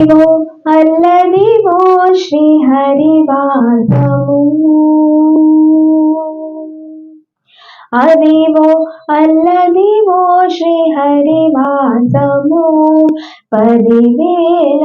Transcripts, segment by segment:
అదివో అల్లదివో శ్రీ హరివాసము అదివో అల్లదివో శ్రీ హరివాసము పదివేల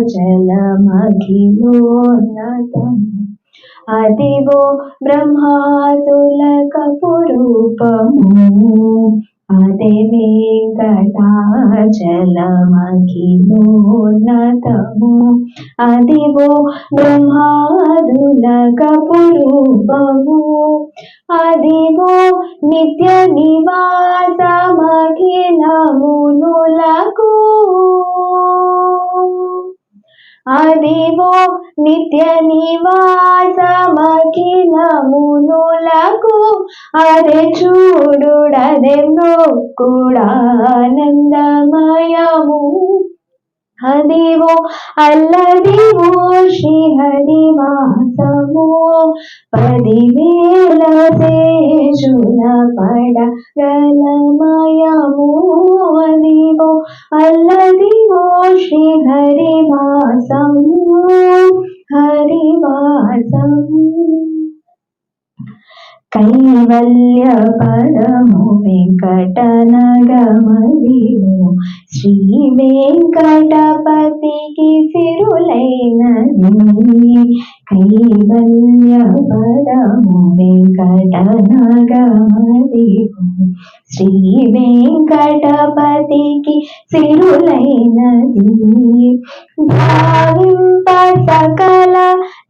జలమఖిలోన్నతం అదివో బ్రహ్మాతుల బ్రహ్మాతులకపురూపము. అదే వెంకటాచలమఖిలోన్నతము అదివో బ్రహ్మాదుల కపురూపము అదివో నిత్య నివాసమఖిలమును అదిగో నిత్య నివాసమఖిలమునులకు అదే చూడుడదే మృక్కుడానందమయము హదివో అల్లదివో శ్రీహరివాసము పదివేల సే చూల పడగలమయమోదివో అల్లదివో శ్రీ హరివాసం హరివాసం కైవల్య పరము వెంకటనగమదివు శ్రీ వెంకటపతికి సిరులైనది కైవల్య పరము శ్రీ వెంకటపతికి సిరులైనది. భావింప సకల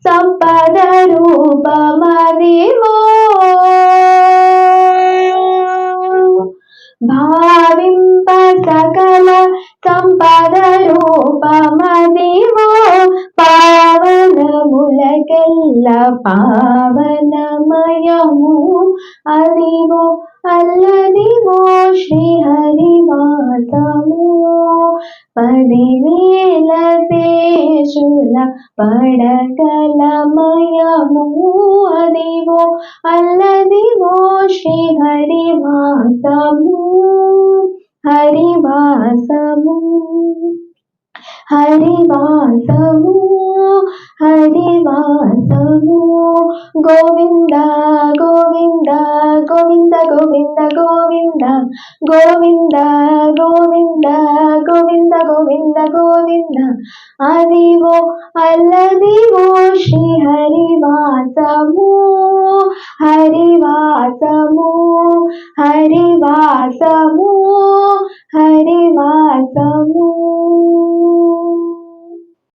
సంపద రూపమదివో భావింప సకల సంపద రూపమదివో അല്ല പാവനമയമൂ അതിവോ അല്ലതിവോ ശ്രീഹരിവാസമോ പതിവേല ശേഷുല പടകലമയമൂ അതിവോ അല്ലതിവോ ശ്രീഹരിവാസമൂ ഹരിവാസമൂ? ഹരിവാസമൂ? హరివాసము. గోవింద గోవింద గోవింద గోవింద గోవింద గోవింద గోవింద గోవింద గోవింద గోవింద. అదివో అల్లదివో శ్రీ హరివాసము హరివాసము హరివాసము.